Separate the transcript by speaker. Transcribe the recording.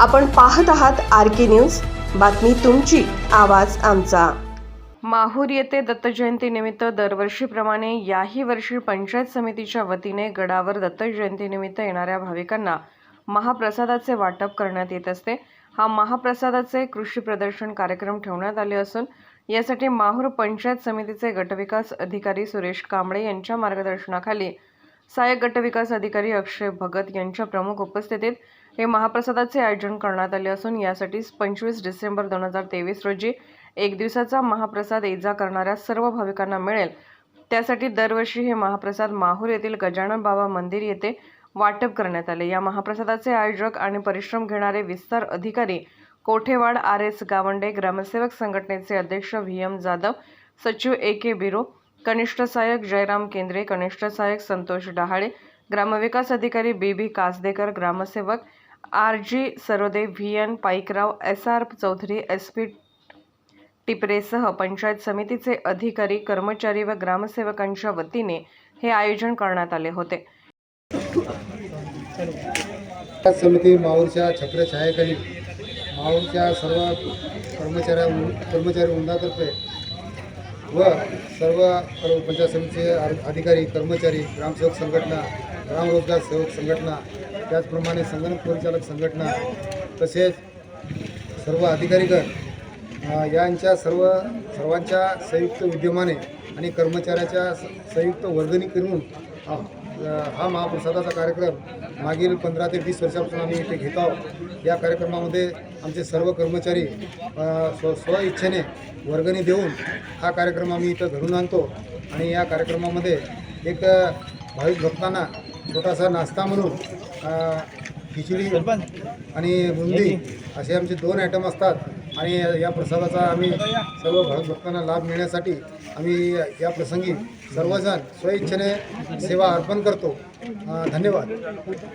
Speaker 1: आपण पाहत आहात आर के न्यूज. बातमी तुमची आवाज आमचा. माहूर येथे दत्तजयंतीनिमित्त दरवर्षीप्रमाणे याही वर्षी पंचायत समितीच्या वतीने गडावर दत्तजयंतीनिमित्त येणाऱ्या भाविकांना महाप्रसादाचे वाटप करण्यात येत असते. हा महाप्रसादाचे कृषी प्रदर्शन कार्यक्रम ठेवण्यात आले असून यासाठी माहूर पंचायत समितीचे गटविकास अधिकारी सुरेश कांबळे यांच्या मार्गदर्शनाखाली सहाय्यक गटविकास अधिकारी अक्षय भगत यांच्या प्रमुख उपस्थितीत हे महाप्रसादाचे आयोजन करण्यात आले असून यासाठी पंचवीस डिसेंबर दोन हजार तेवीस रोजी एक दिवसाचा महाप्रसाद एजा करणाऱ्या सर्व भाविकांना मिळेल. त्यासाठी दरवर्षी हे महाप्रसाद माहूर येथील गजानन बाबा मंदिर येथे वाटप करण्यात आले. या महाप्रसादाचे आयोजक आणि परिश्रम घेणारे विस्तार अधिकारी कोठेवाड आर एस गावंडे ग्रामसेवक संघटनेचे अध्यक्ष व्ही एम जाधव सचिव ए के बिरो कनिष्ठ सहाय्यक जयराम केंद्रे कनिष्ठ सहाय्यक संतोष डहाळे ग्रामविकास अधिकारी बी बी कासदेकर ग्रामसेवक R G Sarode V N Paikrao S R Chaudhari S P टिपरेसह panchayat समितीचे अधिकारी कर्मचारी व ग्रामसेवकांच्या वतीने हे आयोजन करण्यात आले होते.
Speaker 2: समिती माऊरच्या छत्रछायाखाली माऊरच्या सर्व कर्मचाऱ्या कर्मचारी वृंदातर्फे व सर्व पंचायत समितीचे आर- अधिकारी कर्मचारी ग्रामसेवक संघटना ग्रामरोजगार सेवक संघटना त्याचप्रमाणे संगणक परिचालक संघटना तसेच सर्व अधिकारीगण यांच्या सर्व सर्वांच्या संयुक्त विद्यमाने आणि कर्मचाऱ्याच्या स- संयुक्त वर्गणी करून हा महाप्रसादाचा कार्यक्रम मागील पंधरा ते वीस वर्षापासून आम्ही इथे घेत आहोत. या कार्यक्रमामध्ये आमचे सर्व कर्मचारी स्व स्व स्वइच्छेने वर्गणी देऊन हा कार्यक्रम आम्ही इथं घडून आणतो. आणि या कार्यक्रमामध्ये एक भाविक भक्तांना छोटासा नाश्ता म्हणून खिचडी आणि बुंदी असे आमचे दोन आयटम असतात. आणि या प्रसादाचा आम्ही सर्व भक्तांना लाभ मिळण्यासाठी आम्ही या प्रसंगी सर्वजण स्वइच्छेने सेवा अर्पण करतो. धन्यवाद.